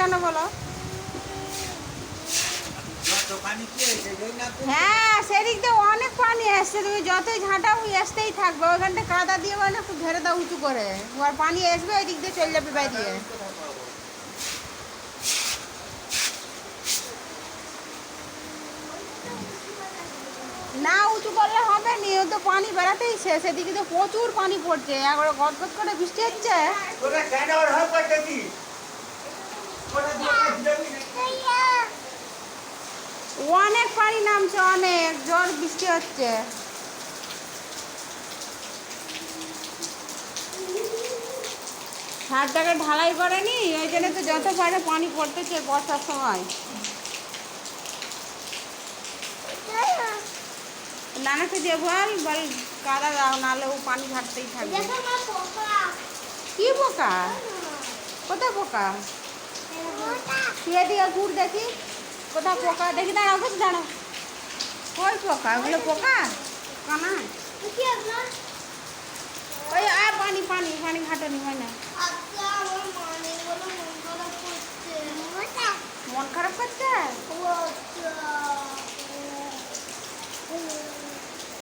কেন বলো? ওই? হ্যাঁ সেদিক দিয়ে অনেক পানি আসছে, তুমি যতই ঝাঁটাও আসতেই থাকবে, ওইখানটা কাদা দিয়ে মানে একটু ঘেরে দাও উঁচু করে। আর পানি আসবে ওই দিক দিয়ে চলে যাবে বাইরে। না উঁচু করলে হবে নি তো পানি বেড়াতেই শেষ, এদিকে তো প্রচুর পানি পড়ছে, একবারে গদগদ করে বৃষ্টি হচ্ছে। অনেক পানি নামছে অনেক। জোর বৃষ্টি হচ্ছে। ছাদটাকে ঢালাই করেনি ওই জন্য তো যত পারে পানি পড়তেছে বর্ষার সময়। নানাকে যে বল বল কাদা দাও নাহলে ও পানি ঘাটতেই থাকবে। কি পোকা? কোথায় পোকা? তুই এদিকে ঘুর দেখি। কোথায় পোকা? দেখি দাঁড়াও কিছু দাঁড়াও। ওই পোকা? ওগুলো পোকা? কানা ওই আর পানি পানি পানি ঘাটনি হয় না। মন খারাপ করছে।